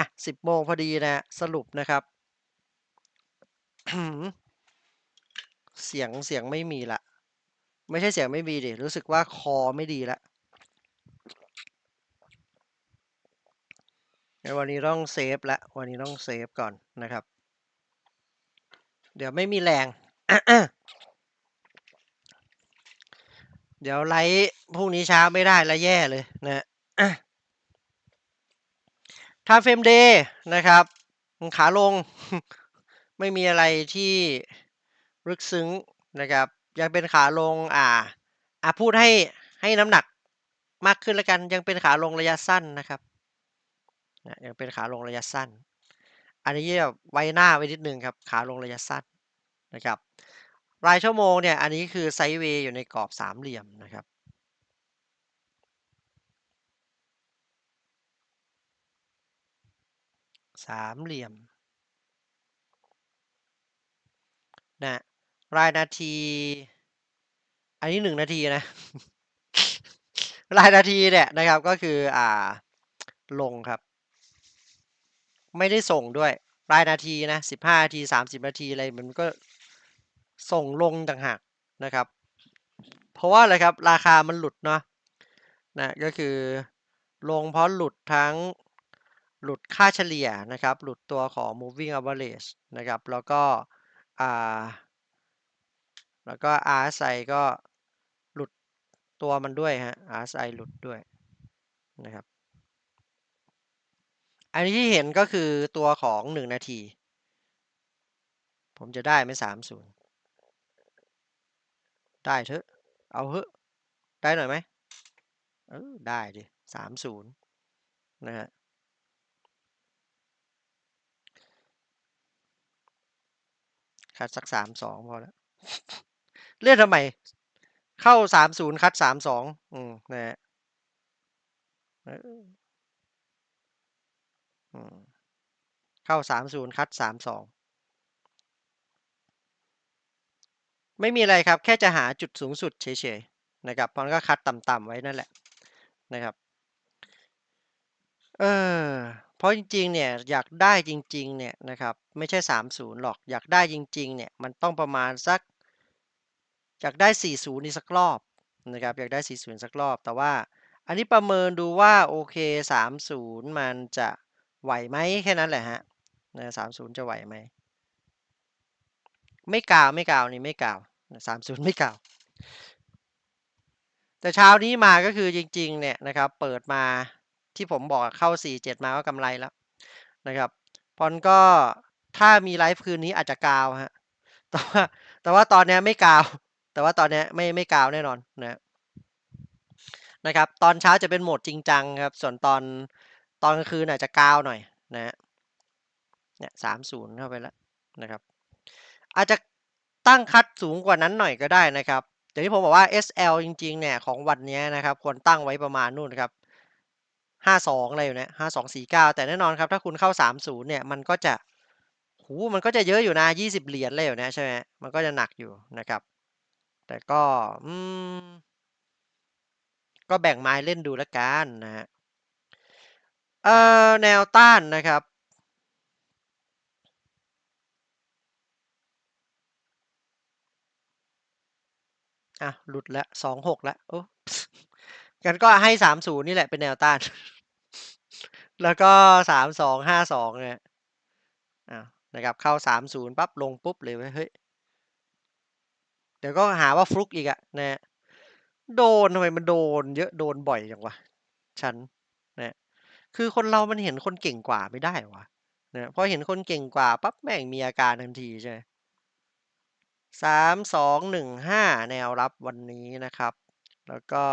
อะสิบโมงพอดีนะสรุปนะครับเสียงเสียงไม่มีละไม่ใช่เสียงไม่มีดิรู้สึกว่าคอไม่ดีละวันนี้ต้องเซฟละวันนี้ต้องเซฟก่อนนะครับ เดี๋ยวไม่มีแรง เดี๋ยวไลฟ์พรุ่งนี้เช้าไม่ได้แล้วแย่เลยนะ ถ้าเฟรมเดย์นะครับขาลงไม่มีอะไรที่ลึกซึ้งนะครับ ยังเป็นขาลงอ่าอ่าพูดให้ให้น้ำหนักมากขึ้นแล้วกัน ยังเป็นขาลงระยะสั้นนะครับนะยังเป็นขาลงระยะสั้น อันนี้แบบไว้หน้าไว้นิดนึงครับ ขาลงระยะสั้นนะครับ รายชั่วโมงเนี่ย อันนี้คือไซด์เวย์อยู่ในกรอบสามเหลี่ยมนะครับ สามเหลี่ยมนะรายนาที อันนี้หนึ่งนาทีนะ รายนาทีเนี่ยนะครับก็คืออ่าลงครับ ไม่ได้ส่งด้วย รายนาทีนะสิบห้านาทีสามสิบนาทีอะไรมันก็ส่งลงต่างหากนะครับ เพราะว่าอะไรครับ ราคามันหลุดเนาะนะก็คือลงเพราะหลุดทั้ง หลุดค่าเฉลี่ยนะครับ หลุดตัวของ moving average นะครับ แล้วก็แล้วก็ RSI ก็หลุดตัวมันด้วยฮะ RSI หลุดด้วยนะครับ อันนี้ที่เห็นก็คือตัวของหนึ่งนาที ผมจะได้ไหมสามศูนย์ได้เถอะ เอาเถอะ ได้หน่อยไหมเออได้ดิสามศูนย์นะฮะ คัดสักสามสองพอแล้ว เลื่อนทำไม เข้าสามศูนย์คัดสามสองอืมนะฮะเข้าสามศูนย์คัดสามสองไม่มีอะไรครับ แค่จะหาจุดสูงสุดเฉยๆนะครับมันก็คัดต่ำๆไว้นั่นแหละนะครับ เออ เพราะจริงๆ เนี่ยอยากได้จริงๆ เนี่ยนะครับไม่ใช่สามศูนย์หรอกอยากได้จริงๆ เนี่ยมันต้องประมาณสักอยากได้สี่ศูนย์นี่สักรอบนะครับอยากได้สี่ศูนย์สักรอบ แต่ว่าอันนี้ประเมินดูว่าโอเคสามศูนย์มันจะไหวไหมแค่นั้นแหละฮะนะสามศูนย์จะไหวไหมไม่กล่าวไม่กล่าวนี่ไม่กล่าวสามศูนย์ไม่กล่าว แต่เช้านี้มาก็คือจริงๆเนี่ยนะครับเปิดมา ที่ผมบอกเข้า 4 7 มาก็กำไรแล้วนะครับพอนก็ถ้ามีไลฟ์คืนนี้อาจจะกาวฮะแต่ว่าแต่ว่าตอนนี้ไม่กาว แต่ว่าตอนนี้ไม่ไม่กาวแน่นอนนะนะครับตอนเช้าจะเป็นโหมดจริงจังครับ ส่วนตอนตอนกลางคืนอาจจะกาวหน่อยนะฮะเนี่ยสามศูนย์เข้าไปแล้วนะครับ อาจจะตั้งคัดสูงกว่านั้นหน่อยก็ได้นะครับอย่างที่ผมบอกว่า SL จริงๆเนี่ยของวันนี้นะครับ ควรตั้งไว้ประมาณนู่นครับ ห้าสองอะไรอยู่เนี่ยห้าสองสี่เก้าแต่แน่นอนครับ ถ้าคุณเข้าสามศูนย์เนี่ย มันก็จะหูมันก็จะเยอะอยู่นะยี่สิบเหรียญเลยอยู่นะใช่ไหมมันก็จะหนักอยู่นะครับ แต่ก็อืมก็แบ่งไม้เล่นดูแล้วกันนะฮะเอ่อแนวต้านนะครับอะหลุดแล้วสองหกแล้วโอ้ กันก็ให้สามศูนย์นี่แหละเป็นแนวต้าน แล้วก็สามสองห้าสองเนี่ยอ่านะครับ เข้าสามศูนย์ปั๊บลงปุ๊บเลยเว้ยเฮ้ย เดี๋ยวก็หาว่าฟลุกอีกอะนะโดนทำไมมันโดน เยอะโดนบ่อยจังวะฉันนะคือคนเรามันเห็นคนเก่งกว่าไม่ได้วะนะพอเห็นคนเก่งกว่าปั๊บแม่งมีอาการทันทีใช่ไหมสามสองหนึ่งห้าแนวรับวันนี้นะครับ แล้วก็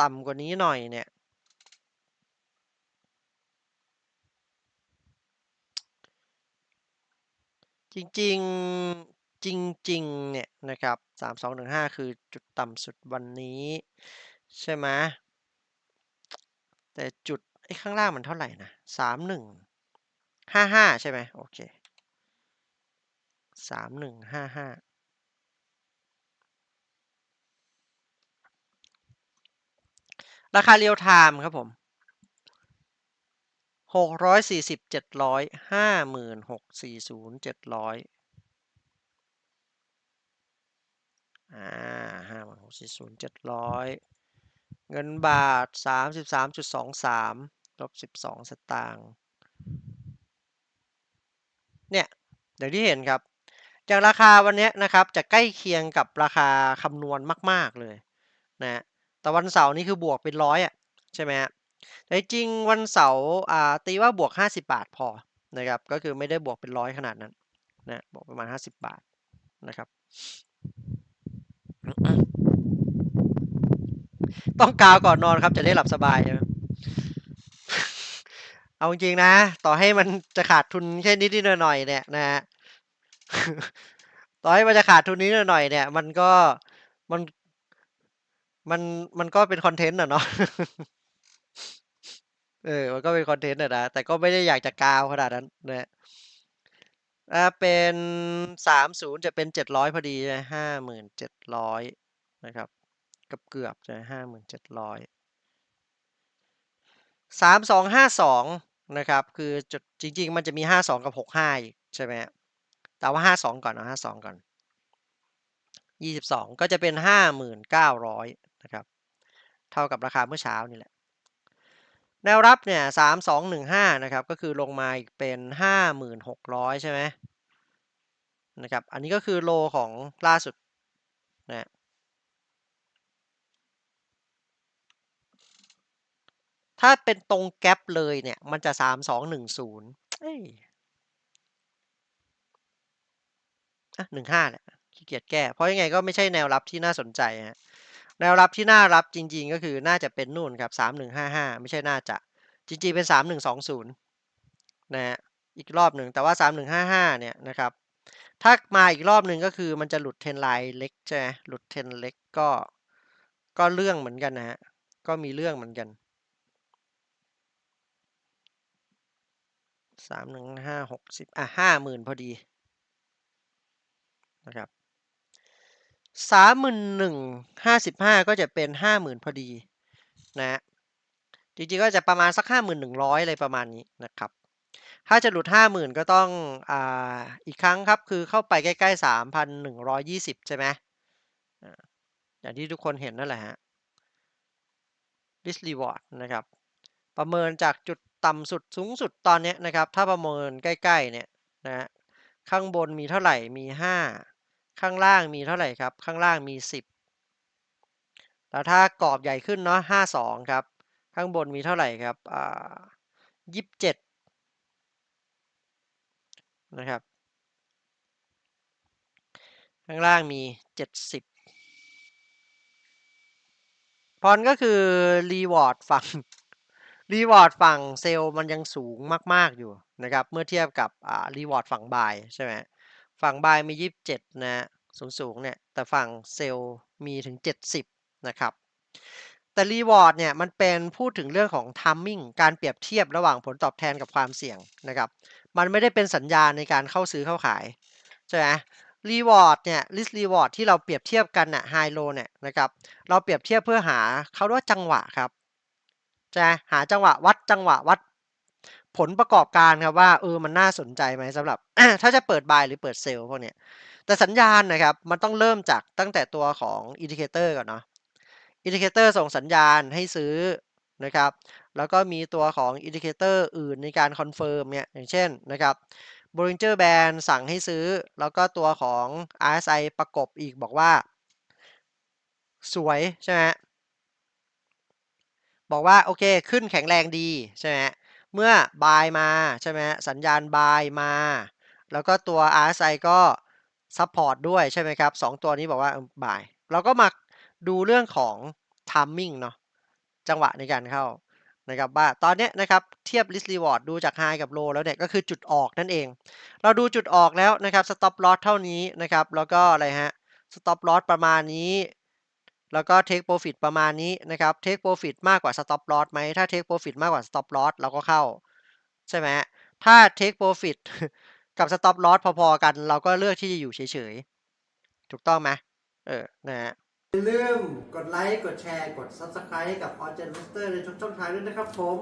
ต่ำกว่านี้หน่อยเนี่ย จริงๆ จริง ๆ เนี่ย นะครับสามสองหนึ่งห้าคือจุดต่ำสุดวันนี้ ใช่ไหมแต่จุดไอ้ข้างล่างมันเท่าไหร่นะสามหนึ่งห้าห้าใช่ไหมโอเคสามหนึ่งห้าห้า ราคาเรียลไทม์ครับผมหกร้อยสี่สิบเจ็ดร้อยห้าหมื่นหกสี่ศูนย์เจ็ดร้อยอ่าห้าหมื่นหกสี่ศูนย์เจ็ดร้อยเงินบาทสามสิบสามจุดสองสามลบสิบสองสตางค์เนี่ยอย่างที่เห็นครับ จากราคาวันนี้นะครับจะใกล้เคียงกับราคาคำนวณมาก ๆ เลยนะฮะ แต่วันเสาร์นี่คือบวกเป็นร้อยอะใช่ไหมฮะแต่จริงวันเสาร์อ่าตีว่าบวก 50 บาทพอนะครับก็คือไม่ได้บวกเป็นร้อยขนาดนั้นนะบวกประมาณ 50 บาทนะครับต้องกาวก่อนนอนครับจะได้หลับสบายใช่ไหมเอาจริงนะ ต่อให้มันจะขาดทุนแค่นิดๆหน่อยเนี่ยนะฮะต่อให้มันจะขาดทุนนิดหน่อยเนี่ย มันก็มัน มันมันก็เป็นคอนเทนต์อะเนาะ เออ มันก็เป็นคอนเทนต์อะนะ แต่ก็ไม่ได้อยากจะกาวขนาดนั้นนะถ้าเป็นสามศูนย์จะเป็นเจ็ดร้อยพอดีใช่ห้าหมื่นเจ็ดร้อยนะครับเกือบเกือบจะห้าหมื่นเจ็ดร้อยสามสองห้าสองนะครับ คือจุดจริง ๆ มันจะมีห้าสองกับหกห้าอีกใช่ไหมแต่ว่าห้าสองก่อนเอาห้าสองก่อนยี่สิบสองก็จะเป็นห้าหมื่นเก้าร้อย นะครับ เท่ากับราคาเมื่อเช้านี่แหละ แนวรับเนี่ยสามสองหนึ่งห้านะครับ ก็คือลงมาอีกเป็นห้าหมื่นหกร้อยใช่ไหมนะครับ อันนี้ก็คือโลของล่าสุดนะถ้าเป็นตรงแกลบเลยเนี่ย มันจะสามสองหนึ่งศูนย์เอ้ยอะหนึ่งห้าแหละขี้เกียจแก้ เพราะยังไงก็ไม่ใช่แนวรับที่น่าสนใจฮะ แนวรับที่น่ารับจริง ๆ ก็คือน่าจะเป็นนู่นครับสามหนึ่งห้าห้าไม่ใช่น่าจะ จริง ๆ เป็นสามหนึ่งสองศูนย์นะฮะ อีกรอบหนึ่ง แต่ว่าสามหนึ่งห้าห้าเนี่ยนะครับ ถ้ามาอีกรอบหนึ่งก็คือมันจะหลุดเทนไลน์เล็กใช่ไหมหลุดเทนเล็กก็ ก็เรื่องเหมือนกันนะฮะ ก็มีเรื่องเหมือนกันสามหนึ่งห้าหกสิบอะห้าหมื่นพอดีนะครับ สามหมื่นหนึ่งห้าสิบห้าก็จะเป็นห้าหมื่นพอดีนะฮะจริงๆก็จะประมาณสักห้าหมื่นหนึ่งร้อยอะไรประมาณนี้นะครับถ้าจะหลุดห้าหมื่นก็ต้องอ่าอีกครั้งครับคือเข้าไปใกล้ๆสามพันหนึ่งร้อยยี่สิบใช่ไหมอย่างที่ทุกคนเห็นนั่นแหละฮะ risk reward นะครับ ประเมินจากจุดต่ำสุดสูงสุดตอนนี้นะครับ ถ้าประเมินใกล้ๆเนี่ยนะฮะข้างบนมีเท่าไหร่มี 5 ข้างล่างมีเท่าไหร่ครับ ข้างล่างมี 10 แล้วถ้ากรอบใหญ่ขึ้นเนาะ52 ครับ ข้างบนมีเท่าไหร่ครับอ่า27 นะครับ ข้างล่างมี 70 พรก็คือรีวอร์ดฝั่งรีวอร์ดฝั่งเซลล์มันยังสูงมาก ๆ อยู่นะครับ เมื่อเทียบกับอ่ารีวอร์ดฝั่งบายใช่ไหม ฝั่งบายมี 27 นะสูงสูงๆเนี่ย แต่ฝั่งเซลล์มีถึง 70 นะครับ แต่รีวอร์ดเนี่ย มันเป็นพูดถึงเรื่องของทามมิ่งการเปรียบเทียบระหว่างผลตอบแทนกับความเสี่ยงนะครับ มันไม่ได้เป็นสัญญาณในการเข้าซื้อเข้าขาย ใช่ไหมรีวอร์ดเนี่ยลิสต์รีวอร์ดที่เราเปรียบเทียบกันน่ะไฮโลเนี่ยนะครับ เราเปรียบเทียบเพื่อหาเขาเรียกว่าจังหวะครับจะหาจังหวะวัดจังหวะวัด ผลประกอบการครับว่าเออมันน่าสนใจไหมสำหรับถ้าจะเปิดบายหรือเปิดเซลล์พวกเนี้ยแต่สัญญาณนะครับมันต้องเริ่มจากตั้งแต่ตัวของอินดิเคเตอร์ก่อนเนาะอินดิเคเตอร์ส่งสัญญาณให้ซื้อนะครับแล้วก็มีตัวของอินดิเคเตอร์อื่นในการคอนเฟิร์มเนี่ยอย่างเช่นนะครับ Bollinger Band สั่งให้ซื้อ แล้วก็ตัวของ RSI ประกบอีกบอกว่า สวยใช่ไหมบอกว่าโอเคขึ้นแข็งแรงดีใช่ไหม เมื่อบายมาใช่ไหมสัญญาณบายมา แล้วก็ตัว RSI ก็ซัพพอร์ตด้วยใช่ไหมครับสองตัวนี้บอกว่าบายเราก็มาดูเรื่องของ timing เนาะจังหวะในการเข้านะครับว่าตอนนี้นะครับเทียบ risk reward ดูจาก high กับ low แล้วเนี่ยก็คือจุดออกนั่นเอง เราดูจุดออกแล้วนะครับ stop loss เท่านี้นะครับ แล้วก็อะไรฮะ stop loss ประมาณนี้ แล้วก็ take profit ประมาณนี้นะครับ take profit มากกว่า stop loss ไหมถ้า take profit มากกว่า stop loss เราก็เข้า ใช่ไหมถ้า take profit กับ stop loss พอๆกัน เราก็เลือกที่จะอยู่เฉยๆ ถูกต้องไหมเออนะฮะอย่าลืมกดไลค์ กดแชร์ กด Subscribe กับ o r g e n Master ในทุกช่องทางด้วยนะครับผม